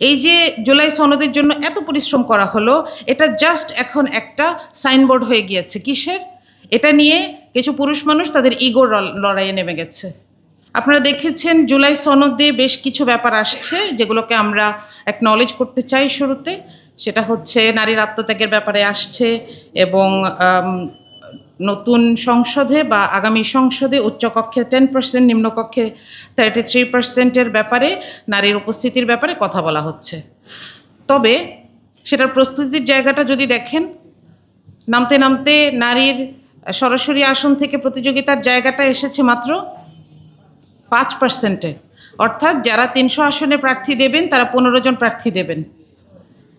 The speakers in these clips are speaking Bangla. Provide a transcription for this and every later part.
এই যে জুলাই সনদের জন্য এত পরিশ্রম করা হলো, এটা জাস্ট এখন একটা সাইনবোর্ড হয়ে গিয়েছে। কিসের? এটা নিয়ে কিছু পুরুষ মানুষ তাদের ইগোর লড়াইয়ে নেমে গেছে। আপনারা দেখেছেন জুলাই সনদে বেশ কিছু ব্যাপার আসছে, যেগুলোকে আমরা একনলেজ করতে চাই শুরুতে। সেটা হচ্ছে নারীর আত্মত্যাগের ব্যাপারে আসছে এবং নতুন সংসদে বা আগামী সংসদে উচ্চকক্ষে টেন পার্সেন্ট, নিম্নকক্ষে থার্টি থ্রি পার্সেন্টের ব্যাপারে, নারীর উপস্থিতির ব্যাপারে কথা বলা হচ্ছে। তবে সেটার প্রস্তুতির জায়গাটা যদি দেখেন, নামতে নামতে নারীর সরাসরি আসন থেকে প্রতিযোগিতার জায়গাটা এসেছে মাত্র পাঁচ পার্সেন্টে। অর্থাৎ যারা তিনশো আসনে প্রার্থী দেবেন, তারা পনেরো জন প্রার্থী দেবেন।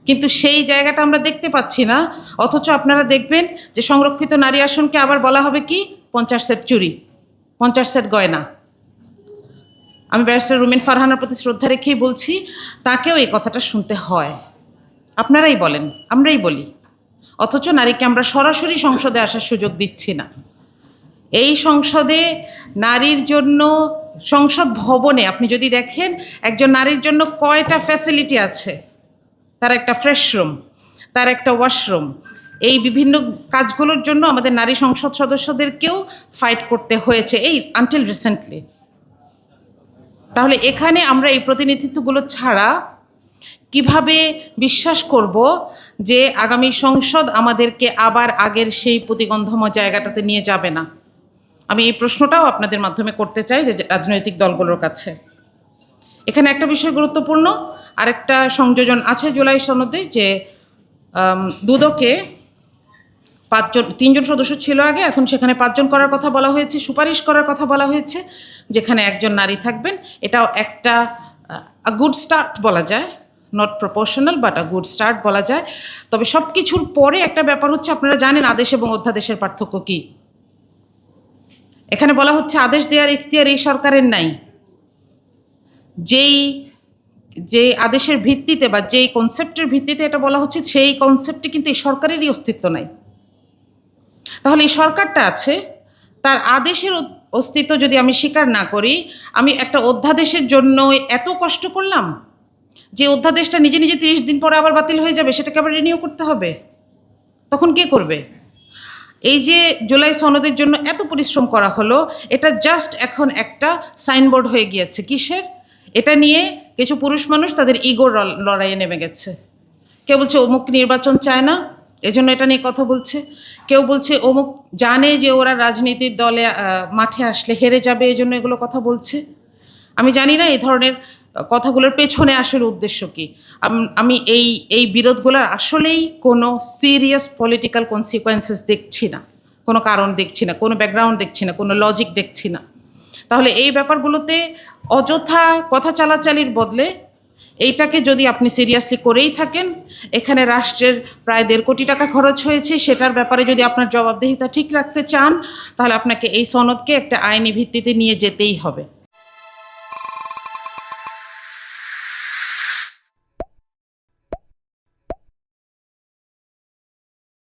কিন্তু সেই জায়গাটা আমরা দেখতে পাচ্ছি না। অথচ আপনারা দেখবেন যে সংরক্ষিত নারী আসনকে আবার বলা হবে কি? পঞ্চাশ সেট চুরি পঞ্চাশ সেট গয়না। আমি ব্যারিস্টার রুমিন ফারহানার প্রতি শ্রদ্ধা রেখেই বলছি, তাকেও এই কথাটা শুনতে হয়। আপনারাই বলেন, আমরাই বলি। অথচ নারীকে আমরা সরাসরি সংসদে আসার সুযোগ দিচ্ছি না। এই সংসদে নারীর জন্য সংসদ ভবনে আপনি যদি দেখেন, একজন নারীর জন্য কয়টা ফ্যাসিলিটি আছে? তার একটা ফ্রেশ রুম তার একটা ওয়াশরুম এই বিভিন্ন কাজগুলোর জন্য আমাদের নারী সংসদ সদস্যদেরকেও ফাইট করতে হয়েছে এই আনটিল রিসেন্টলি তাহলে এখানে আমরা এই প্রতিনিধিত্বগুলো ছাড়া কীভাবে বিশ্বাস করব যে আগামী সংসদ আমাদেরকে আবার আগের সেই প্রতিগন্ধময় জায়গাটাতে নিয়ে যাবে না? আমি এই প্রশ্নটাও আপনাদের মাধ্যমে করতে চাই যে রাজনৈতিক দলগুলোর কাছে। এখানে একটা বিষয় গুরুত্বপূর্ণ, আরেকটা সংযোজন আছে জুলাই সনদে যে দুদকে পাঁচজন, তিনজন সদস্য ছিল আগে, এখন সেখানে পাঁচজন করার কথা বলা হয়েছে, সুপারিশ করার কথা বলা হয়েছে, যেখানে একজন নারী থাকবেন। এটাও একটা গুড স্টার্ট বলা যায় not proportional but a good start বলা যায়। তবে সব কিছুর পরে একটা ব্যাপার হচ্ছে, আপনারা জানেন আদেশ এবং অধ্যাদেশের পার্থক্য কী। এখানে বলা হচ্ছে, আদেশ দেওয়ার ইখতিয়ার এই সরকারের নাই। যেই যে আদেশের ভিত্তিতে বা যেই কনসেপ্টের ভিত্তিতে এটা বলা হচ্ছে, সেই কনসেপ্টে কিন্তু এই সরকারেরই অস্তিত্ব নাই। তাহলে এই সরকারটা আছে, তার আদেশের অস্তিত্ব যদি আমি স্বীকার না করি, আমি একটা অধ্যাদেশের জন্য এত কষ্ট করলাম যে অধ্যাদেশটা নিজে নিজে তিরিশ দিন পরে আবার বাতিল হয়ে যাবে, সেটাকে আবার রিনিউ করতে হবে। তখন কে করবে? এই যে জুলাই সনদের জন্য এত পরিশ্রম করা হলো, এটা জাস্ট এখন একটা সাইনবোর্ড হয়ে গিয়েছে। কিসের? এটা নিয়ে কিছু পুরুষ মানুষ তাদের ইগোর লড়াইয়ে নেমে গেছে। কেউ বলছে অমুক নির্বাচন চায় না, এজন্য এটা নিয়ে কথা বলছে। কেউ বলছে অমুক জানে যে ওরা রাজনীতির দলে মাঠে আসলে হেরে যাবে, এজন্য এগুলো কথা বলছে। আমি জানি না এই ধরনের কথাগুলোর পেছনে আসলে উদ্দেশ্য কী। আম- এই এই বিরোধগুলোর আসলেই কোনো সিরিয়াস পলিটিক্যাল কনসিকোয়েন্সেস দেখছি না। কোনো কারণ দেখছি না, কোনো ব্যাকগ্রাউন্ড দেখছি না, কোনো লজিক দেখছি না। তাহলে এই ব্যাপারগুলোতে অযথা কথা চালাচালির বদলে এইটাকে যদি আপনি সিরিয়াসলি করেই থাকেন, এখানে রাষ্ট্রের প্রায় দেড় কোটি টাকা খরচ হয়েছে, সেটার ব্যাপারে যদি আপনার জবাবদিহিতা ঠিক রাখতে চান, তাহলে আপনাকে এই সনদকে একটা আইনি ভিত্তিতে নিয়ে যেতেই হবে।